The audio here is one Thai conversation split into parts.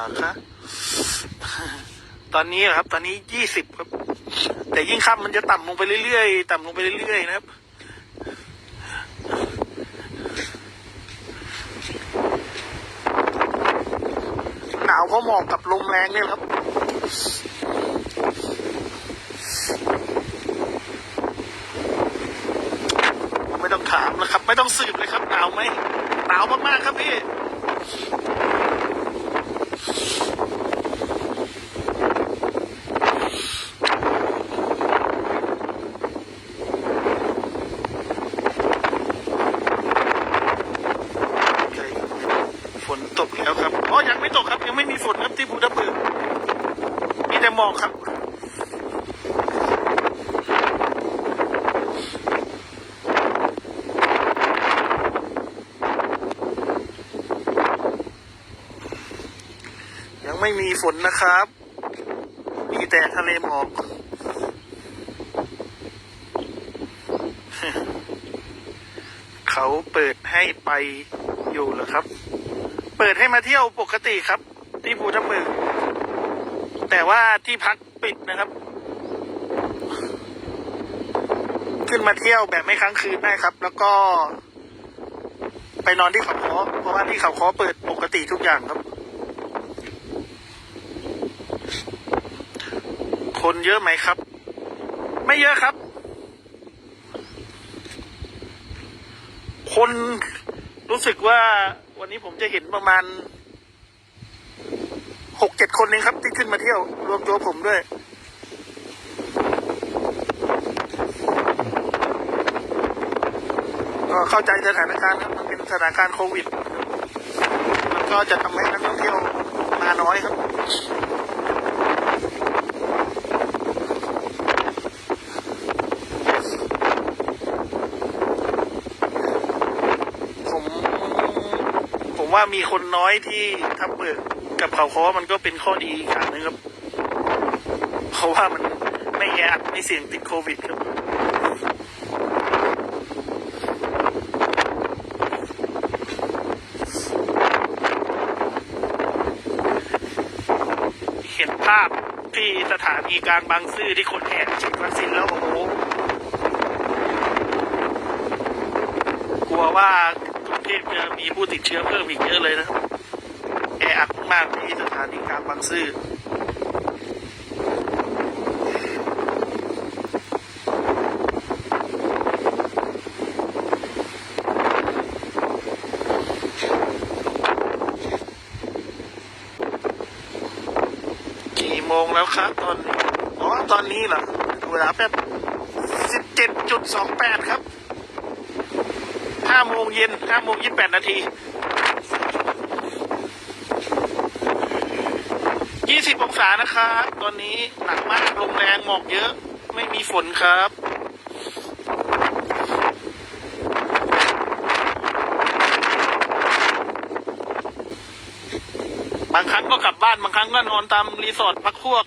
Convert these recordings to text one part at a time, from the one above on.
าคะตอนนี้ครับ ตอนนี้ยี่สิบครับ แต่ยิ่งค่ำมันจะต่ำลงไปเรื่อยๆ ต่ำลงไปเรื่อยๆนะครับ หนาวเพราะหมอกกับลมแรงเนี่ยครับไม่ต้องถามแล้วครับ ไม่ต้องสืบเลยครับหนาวไหมหนาวมากๆครับพี่ ฝนตกแล้วครับ อ๋อ ยังไม่ตกครับ ยังไม่มีฝนครับที่ภูทับเบิกมีแต่หมอกครับ ไม่มีฝนนะครับ มีแต่ทะเลหมอก เขาเปิดให้ไปอยู่เหรอครับ เปิดให้มาเที่ยวปกติครับ ที่ภูทับเบิกแต่ว่าที่พักปิดนะครับ ขึ้นมาเที่ยวแบบไม่ค้างคืนได้ครับ แล้วก็ ไปนอนที่เขาคอเพราะว่าที่เขาคอเปิดปกติทุกอย่างครับ คนเยอะไหมครับ ไม่เยอะครับ คนรู้สึกว่าวันนี้ผมจะเห็นประมาณหกเจ็ดคนเองครับ ที่ขึ้นมาเที่ยว รวมตัวผมด้วย ก็เข้าใจสถานการณ์ครับ มันเป็นสถานการณ์โควิด มันก็จะทำให้นักท่องเที่ยวมาน้อยครับ ผม ผม ว่ามีคนน้อยที่ทับเบิกกับเขาคอมันก็เป็นข้อดีอีกอย่างหนึงครับ เพราะว่ามันไม่แออัดไม่เสี่ยงติดโควิดครับเห็นภาพที่สถานีกลางบางซื่อที่คนแห่ฉีดวัคซีนแล้วโอ้โหกลัวว่าก ทพจะมีผู้ติดเชื้อเพิ่มอีกเยอะเลยนะครับแออัดมากที่สถานีกลางบางซื่อกี่โมงแล้วครับตอนนี้ อ๋อ ตอนนี้เหรอดูเวลาแป๊บสิบเจ็ดจุดสองแปดครับาโมงเย็นห้าโมงยี่สิบแปดนาทียี่สิบองศานะครับ ตอนนี้หนักมากลมแรงหมอกเยอะ ไม่มีฝนครับ บางครั้งก็กลับบ้าน บางครั้งก็นอนตามรีสอร์ทพักพวก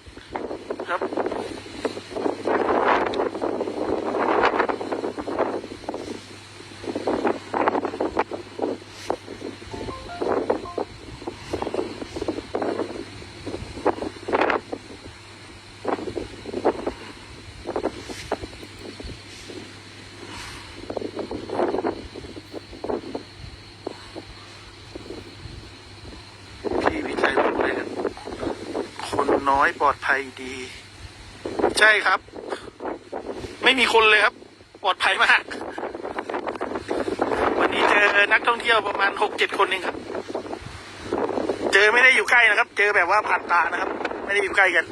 ครับ พี่วิจัยบอกเลยครับคน น้อยปลอดภัยดี ใช่ครับ ไม่มีคนเลยครับ ปลอดภัยมาก วันนี้เจอนักท่องเที่ยวประมาณหกเจ็ดคนเองครับ เจอไม่ได้อยู่ใกล้นะครับ เจอแบบว่าผ่านตานะครับ ไม่ได้อยู่ใกล้กัน